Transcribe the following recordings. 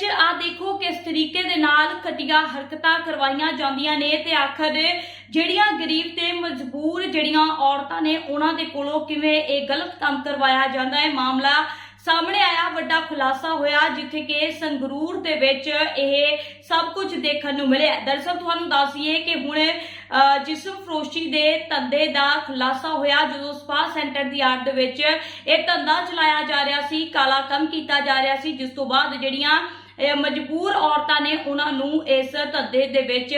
ਵਿੱਚ ਆ ਦੇਖੋ ਕਿਸ ਤਰੀਕੇ ਦੇ ਨਾਲ ਘਟੀਆ ਹਰਕਤਾਂ ਕਰਵਾਈਆਂ ਜਾਂਦੀਆਂ ਨੇ ਤੇ ਆਖਰ ਜਿਹੜੀਆਂ ਗਰੀਬ ਤੇ ਮਜਬੂਰ ਜਿਹੜੀਆਂ ਔਰਤਾਂ ਨੇ ਉਹਨਾਂ ਦੇ ਕੋਲੋਂ ਕਿਵੇਂ ਇਹ ਗਲਤ ਕੰਮ ਕਰਵਾਇਆ ਜਾਂਦਾ ਹੈ ਮਾਮਲਾ ਸਾਹਮਣੇ ਆਇਆ ਵੱਡਾ ਖੁਲਾਸਾ ਹੋਇਆ ਜਿੱਥੇ ਕਿ ਸੰਗਰੂਰ ਦੇ ਵਿੱਚ ਇਹ ਸਭ ਕੁਝ ਦੇਖਣ ਨੂੰ ਮਿਲਿਆ। ਦਰਅਸਲ ਤੁਹਾਨੂੰ ਦੱਸੀਏ ਕਿ ਹੁਣ ਅ, ਜਿਸਮ ਫਰੋਸ਼ੀ ਦੇ ਧੰਦੇ ਦਾ ਖੁਲਾਸਾ ਹੋਇਆ ਜਦੋਂ ਸਪਾ ਸੈਂਟਰ ਦੀ ਆੜ ਦੇ ਵਿੱਚ ਇਹ ਧੰਦਾ ਚਲਾਇਆ ਜਾ ਰਿਹਾ ਸੀ ਕਾਲਾ ਕੰਮ ਕੀਤਾ ਜਾ ਰਿਹਾ ਸੀ ਜਿਸ ਤੋਂ ਬਾਅਦ ਜਿਹੜੀਆਂ ਮਜਬੂਰ ਔਰਤਾਂ ਨੇ ਉਹਨਾਂ ਨੂੰ ਇਸ ਧੰਦੇ ਦੇ ਵਿੱਚ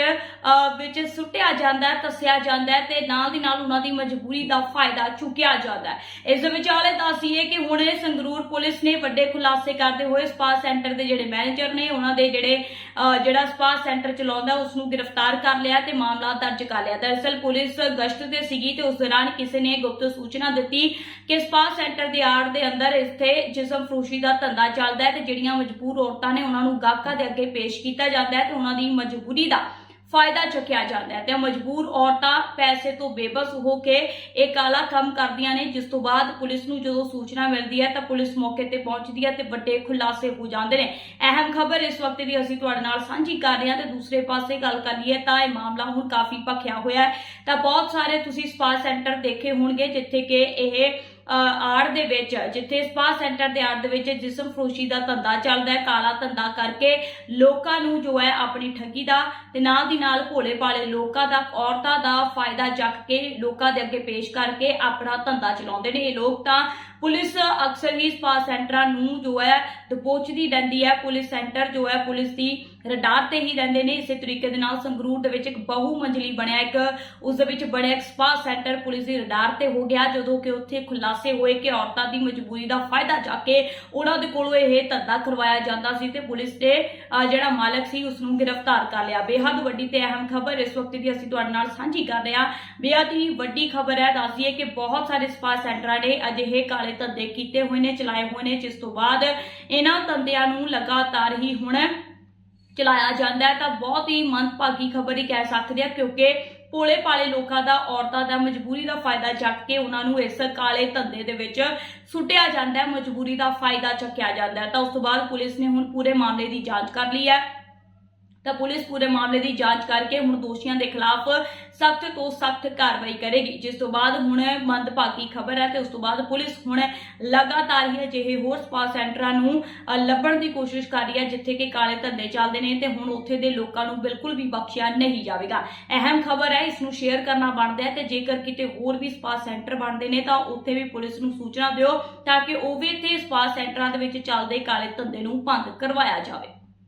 ਵਿੱਚ ਸੁੱਟਿਆ ਜਾਂਦਾ ਹੈ ਜਾਂਦਾ ਤੇ ਨਾਲ ਦੀ ਨਾਲ ਉਹਨਾਂ ਦੀ ਮਜਬੂਰੀ ਦਾ ਫਾਇਦਾ ਚੁੱਕਿਆ ਜਾਂਦਾ ਇਸ ਦੇ ਵਿਚਾਲੇ ਦੱਸੀਏ ਕਿ ਹੁਣ ਇਹ ਸੰਗਰੂਰ ਪੁਲਿਸ ਨੇ ਵੱਡੇ ਖੁਲਾਸੇ ਕਰਦੇ ਹੋਏ ਸਪਾ ਸੈਂਟਰ ਦੇ ਜਿਹੜੇ ਮੈਨੇਜਰ ਨੇ, ਉਹਨਾਂ ਦੇ ਜਿਹੜੇ ਜਿਹੜਾ ਸਪਾ ਸੈਂਟਰ ਚਲਾਉਂਦਾ, ਉਸ ਨੂੰ ਗ੍ਰਿਫਤਾਰ ਕਰ ਲਿਆ ਤੇ ਮਾਮਲਾ ਦਰਜ ਕਰ ਲਿਆ। ਦਰਅਸਲ ਪੁਲਿਸ ਗਸ਼ਤ ਤੇ ਸੀਗੀ ਤੇ ਉਸ ਦੌਰਾਨ ਕਿਸੇ ਨੇ ਗੁਪਤ ਸੂਚਨਾ ਦਿੱਤੀ ਕਿ ਸਪਾ ਸੈਂਟਰ ਦੀ ਆੜ ਦੇ ਅੰਦਰ ਇੱਥੇ ਜਿਸਮ ਫਰੂਸ਼ੀ ਦਾ ਧੰਦਾ ਚੱਲਦਾ ਹੈ ਤੇ ਜਿਹੜੀਆਂ ਮਜਬੂਰ ਔਰਤਾਂ ਨੇ ਉਹਨਾਂ ਨੂੰ ਗਾਹਕਾਂ ਦੇ ਅੱਗੇ ਪੇਸ਼ ਕੀਤਾ ਜਾਂਦਾ ਹੈ ਤੇ ਉਹਨਾਂ ਦੀ ਮਜਬੂਰੀ ਦਾ ਫਾਇਦਾ ਚੁੱਕਿਆ ਜਾਂਦਾ ਹੈ ਤੇ ਮਜਬੂਰ ਔਰਤਾਂ ਪੈਸੇ ਤੋਂ ਬੇਬਸ ਹੋ ਕੇ ਇਹ ਕਾਲਾ ਕੰਮ ਕਰਦੀਆਂ ਨੇ, ਜਿਸ ਤੋਂ ਬਾਅਦ ਪੁਲਿਸ ਨੂੰ ਜਦੋਂ ਸੂਚਨਾ ਮਿਲਦੀ ਹੈ ਤਾਂ ਪੁਲਿਸ ਮੌਕੇ ਤੇ ਪਹੁੰਚਦੀ ਹੈ ਤੇ ਵੱਡੇ ਖੁਲਾਸੇ ਹੋ ਜਾਂਦੇ ਨੇ। ਅਹਿਮ ਖਬਰ ਇਸ ਵਕਤ ਦੀ ਅਸੀਂ ਤੁਹਾਡੇ ਨਾਲ ਸਾਂਝੀ ਕਰ ਰਹੇ ਹਾਂ ਤੇ ਦੂਸਰੇ ਪਾਸੇ ਗੱਲ ਕਰੀਏ ਤਾਂ ਇਹ ਮਾਮਲਾ ਹੁਣ ਕਾਫੀ ਭਖਿਆ ਹੋਇਆ ਹੈ। ਤਾਂ ਬਹੁਤ ਸਾਰੇ ਤੁਸੀਂ ਸਪਾ ਸੈਂਟਰ ਦੇਖੇ ਹੋਣਗੇ, ਜਿੱਥੇ ਕਿ ਇਹ ਆੜ ਦੇ ਵਿੱਚ, ਜਿੱਥੇ ਸਪਾ ਸੈਂਟਰ ਦੇ ਆੜ ਦੇ ਵਿੱਚ ਜਿਸਮ ਫਰੋਸ਼ੀ ਦਾ ਧੰਦਾ ਚੱਲਦਾ ਹੈ, ਕਾਲਾ ਧੰਦਾ ਕਰਕੇ ਲੋਕਾਂ ਨੂੰ ਜੋ ਹੈ ਆਪਣੀ ਠੱਗੀ ਦਾ ਤੇ ਨਾਲ ਦੀ ਨਾਲ ਭੋਲੇ ਭਾਲੇ ਲੋਕਾਂ ਦਾ ਔਰਤਾਂ ਦਾ ਫਾਇਦਾ ਚੱਕ ਕੇ ਲੋਕਾਂ ਦੇ ਅੱਗੇ ਪੇਸ਼ ਕਰਕੇ ਆਪਣਾ ਧੰਦਾ ਚਲਾਉਂਦੇ ਨੇ ਇਹ ਲੋਕ ਤਾਂ ਪੁਲਿਸ ਅਕਸਰ ਹੀ ਸਪਾ ਸੈਂਟਰਾਂ ਨੂੰ ਜੋ ਹੈ ਦਬੋਚਦੀ ਰਹਿੰਦੀ ਹੈ। ਪੁਲਿਸ ਸੈਂਟਰ ਜੋ ਹੈ ਪੁਲਿਸ ਦੀ ਰਡਾਰ ਤੇ ਹੀ ਰਹਿੰਦੇ ਨੇ। ਇਸੇ ਤਰੀਕੇ ਦੇ ਨਾਲ ਸੰਗਰੂਰ ਦੇ ਵਿੱਚ ਇੱਕ ਬਹੁ ਮੰਜ਼ਲੀ ਬਣਿਆ ਇੱਕ, ਉਸ ਦੇ ਵਿੱਚ ਬਣਿਆ ਇੱਕ ਸਪਾ ਸੈਂਟਰ ਪੁਲਿਸ ਦੀ ਰਡਾਰ ਤੇ ਹੋ ਗਿਆ, ਜਦੋਂ ਕਿ ਉੱਥੇ ਖੁਲਾਸੇ ਹੋਏ ਕਿ ਔਰਤਾਂ ਦੀ ਮਜਬੂਰੀ ਦਾ ਫਾਇਦਾ ਚੱਕ ਕੇ ਉਹਨਾਂ ਦੇ ਕੋਲੋਂ ਇਹ ਧੰਦਾ ਕਰਵਾਇਆ ਜਾਂਦਾ ਸੀ ਤੇ ਪੁਲਿਸ ਨੇ ਜਿਹੜਾ ਮਾਲਕ ਸੀ ਉਸ ਨੂੰ ਗ੍ਰਿਫਤਾਰ ਕਰ ਲਿਆ। ਬੇਹੱਦ ਵੱਡੀ ਤੇ ਅਹਿਮ ਖਬਰ ਇਸ ਵਕਤ ਦੀ ਅਸੀਂ ਤੁਹਾਡੇ ਨਾਲ ਸਾਂਝੀ ਕਰ ਰਹੇ ਹਾਂ। ਬੇਹੱਦ ਹੀ ਵੱਡੀ ਖਬਰ ਹੈ। ਦੱਸਦੀਏ ਕਿ ਬਹੁਤ ਸਾਰੇ ਸਪਾ ਸੈਂਟਰਾਂ ਨੇ ਅਜਿਹੇ ਕਾਲੇ ਧੰਦੇ ਕੀਤੇ ਹੋਏ ਨੇ, ਚਲਾਏ ਹੋਏ ਨੇ, ਜਿਸ ਤੋਂ ਬਾਅਦ ਇਹਨਾਂ ਧੰਦਿਆਂ ਨੂੰ ਲਗਾਤਾਰ ਹੀ ਹੁਣ ਚਲਾਇਆ ਜਾਂਦਾ ਹੈ। ਤਾਂ ਬਹੁਤ ਹੀ ਮੰਦਭਾਗੀ ਖਬਰ ਹੀ ਕਹਿ ਸਕਦੇ ਆ ਕਿਉਂਕਿ ਭੋਲੇ ਪਾਲੇ ਲੋਕਾਂ ਦਾ, ਔਰਤਾਂ ਦਾ ਮਜਬੂਰੀ ਦਾ ਫਾਇਦਾ ਚੱਕ ਕੇ ਉਹਨਾਂ ਨੂੰ ਇਸ ਕਾਲੇ ਧੰਦੇ ਦੇ ਵਿੱਚ ਸੁੱਟਿਆ ਜਾਂਦਾ ਹੈ, ਮਜਬੂਰੀ ਦਾ ਫਾਇਦਾ ਚੱਕਿਆ ਜਾਂਦਾ ਹੈ। ਤਾਂ ਉਸ ਤੋਂ ਬਾਅਦ ਪੁਲਿਸ ਨੇ ਹੁਣ ਪੂਰੇ ਮਾਮਲੇ ਦੀ ਜਾਂਚ ਕਰ ਲਈ ਹੈ। ਤਾਂ ਪੁਲਿਸ ਪੂਰੇ ਮਾਮਲੇ ਦੀ ਜਾਂਚ ਕਰਕੇ ਹੁਣ ਦੋਸ਼ੀਆਂ ਦੇ ਖਿਲਾਫ ਸਖਤ ਤੋਂ ਸਖਤ ਕਾਰਵਾਈ ਕਰੇਗੀ। ਜਿਸ ਤੋਂ ਬਾਅਦ ਹੁਣ ਮੰਦਭਾਗੀ ਖਬਰ ਹੈ ਤੇ ਉਸ ਤੋਂ ਬਾਅਦ ਪੁਲਿਸ ਹੁਣ ਲਗਾਤਾਰ ਹੀ ਅਜਿਹੇ ਹੋਰ ਸਪਾ ਸੈਂਟਰਾਂ ਨੂੰ ਲੱਭਣ ਦੀ ਕੋਸ਼ਿਸ਼ ਕਰ ਰਹੀ ਹੈ, ਜਿੱਥੇ ਕਿ ਕਾਲੇ ਧੰਦੇ ਚੱਲਦੇ ਨੇ ਤੇ ਹੁਣ ਉੱਥੇ ਦੇ ਲੋਕਾਂ ਨੂੰ ਬਿਲਕੁਲ ਵੀ ਬਖਸ਼ਿਆ ਨਹੀਂ ਜਾਵੇਗਾ। ਅਹਿਮ ਖਬਰ ਹੈ, ਇਸ ਨੂੰ ਸ਼ੇਅਰ ਕਰਨਾ ਬਣਦਾ ਹੈ ਤੇ ਜੇਕਰ ਕਿਤੇ ਹੋਰ ਵੀ ਸਪਾ ਸੈਂਟਰ ਬਣਦੇ ਨੇ ਤਾਂ ਉੱਥੇ ਵੀ ਪੁਲਿਸ ਨੂੰ ਸੂਚਨਾ ਦਿਓ ਤਾਂ ਕਿ ਉਹ ਵੀ ਇੱਥੇ ਸਪਾ ਸੈਂਟਰਾਂ ਦੇ ਵਿੱਚ ਚੱਲਦੇ ਕਾਲੇ ਧੰਦੇ ਨੂੰ ਬੰਦ ਕਰਵਾਇਆ ਜਾਵੇ।